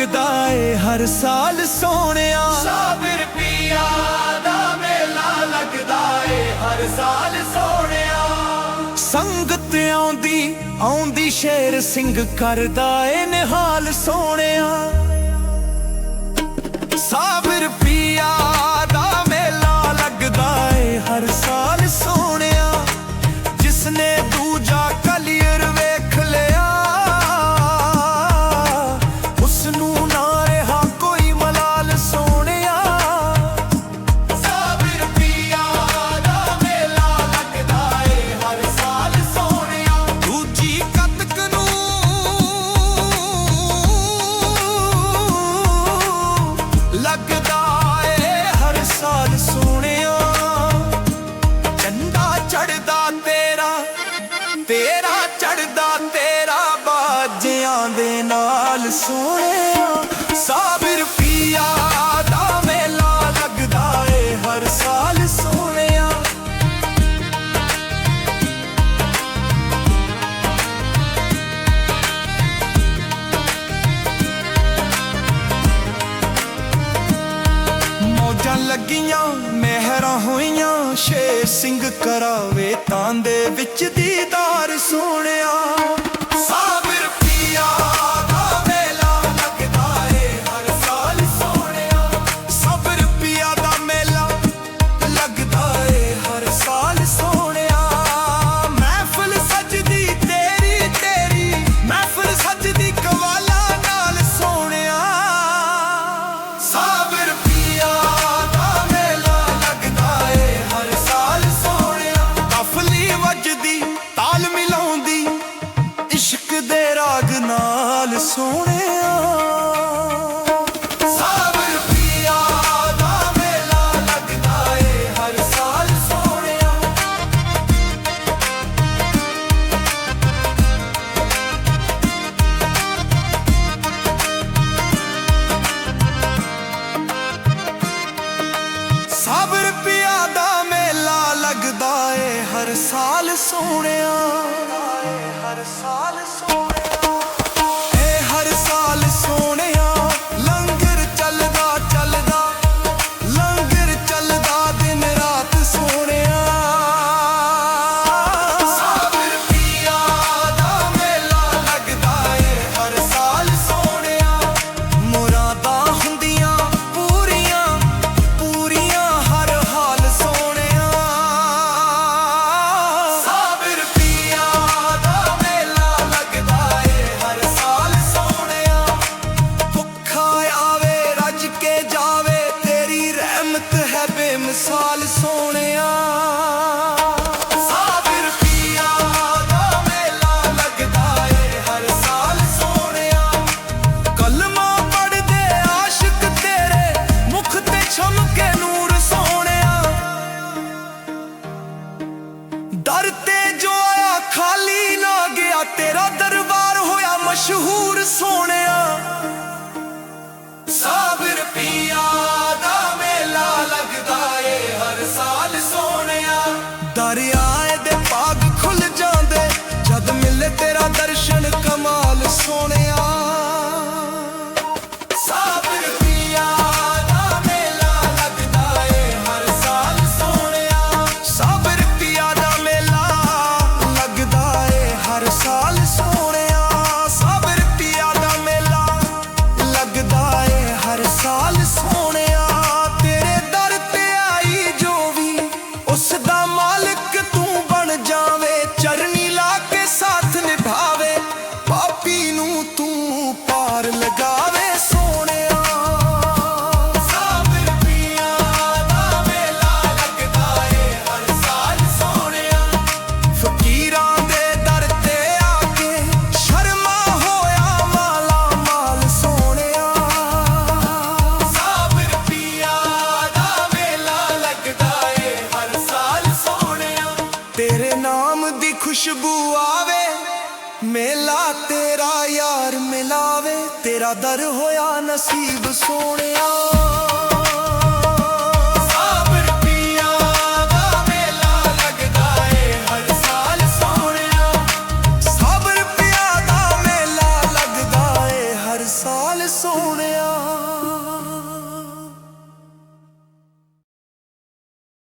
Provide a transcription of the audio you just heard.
ਲੱਗਦਾ ਏ ਹਰ ਸਾਲ ਸੋਹਣਿਆ ਸਾਬਰ ਪੀਆ ਦਾ ਮੇਲਾ ਲੱਗਦਾ ਏ ਹਰ ਸਾਲ ਸੋਹਣਿਆ। ਸੰਗਤ ਆਉਂਦੀ ਆਉਂਦੀ ਸ਼ੇਰ ਸਿੰਘ ਕਰਦਾ ਏ ਨਿਹਾਲ ਸੋਹਣਿਆ। ਲੱਗਦਾ ਏ ਹਰ ਸਾਲ ਸੋਹਣਿਆ। ਚੰਦਾ ਚੜਦਾ ਤੇਰਾ ਤੇਰਾ ਚੜਦਾ ਤੇਰਾ, ਬਾਜਿਆਂ ਦੇ ਨਾਲ ਸੋਹਣਿਆ। ਸਾਬ ਵਰਗੀਆਂ ਮਹਿਰਾਂ ਹੋਈਆਂ ਸ਼ੇਰ ਸਿੰਘ ਕਰਾਵੇ ਤਾਂ ਦੇ ਵਿੱਚ ਦੀਦਾਰ ਸੋ ਸੋਹਣੇ sole ਸਾਲ ਦਰਿਆਏ ਦੇ ਪਾਗ ਖੁੱਲ ਜਾਂਦੇ ਜਦ ਮਿਲੇ ਤੇਰਾ ਦਰਸ਼ਨ o se. ਖੁਸ਼ਬੂ ਆਵੇ ਮੇਲਾ ਤੇਰਾ ਯਾਰ ਮਿਲਾਵੇ ਤੇਰਾ ਦਰ ਹੋਇਆ ਨਸੀਬ ਸੋਹਣੇ